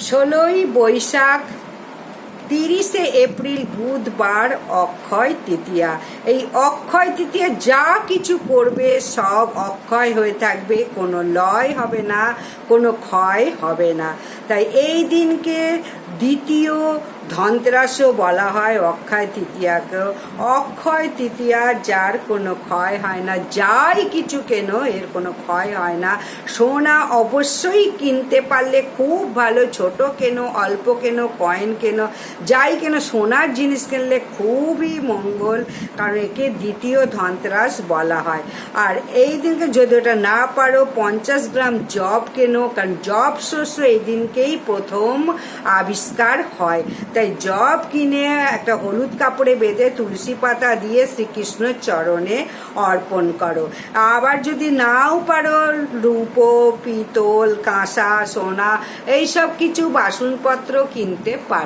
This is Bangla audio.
ষোলোই বৈশাখ তিরিশে এপ্রিল বুধবার অক্ষয় তৃতীয়া। এই অক্ষয় তৃতীয়া যা কিছু করবে, সব অক্ষয় হয়ে থাকবে। কোনো লয় হবে না, কোনো ক্ষয় হবে না। তাই এই দিনকে দ্বিতীয় ধনতেরাসও বলা হয় অক্ষয় তৃতীয়াকে অক্ষয় তৃতীয়া যার কোনো ক্ষয় হয় না, যাই কিছু কেন এর কোনো ক্ষয় হয় না। সোনা অবশ্যই কিনতে পারলে খুব ভালো, ছোট কেন, অল্প কেন কয়েন কেন যাই কেন সোনার জিনিস কিনলে খুবই মঙ্গল, কারণ একে দ্বিতীয় ধনতেরাস বলা হয়। আর এই দিনকে যদি ওটা না পারো, পঞ্চাশ গ্রাম জব কেনো, কারণ জব শস্য এই দিনকেই প্রথম আবিষ্কার হয়। তাই জব কিনে একটা হলুদ কাপড়ে বেঁধে তুলসী পাতা দিয়ে শ্রীকৃষ্ণ চরণে অর্পণ করো। আবার যদি নাও পারো, রূপো, পিতল, কাঁসা, সোনা, এইসব কিছু বাসনপত্র কিনতে পারো।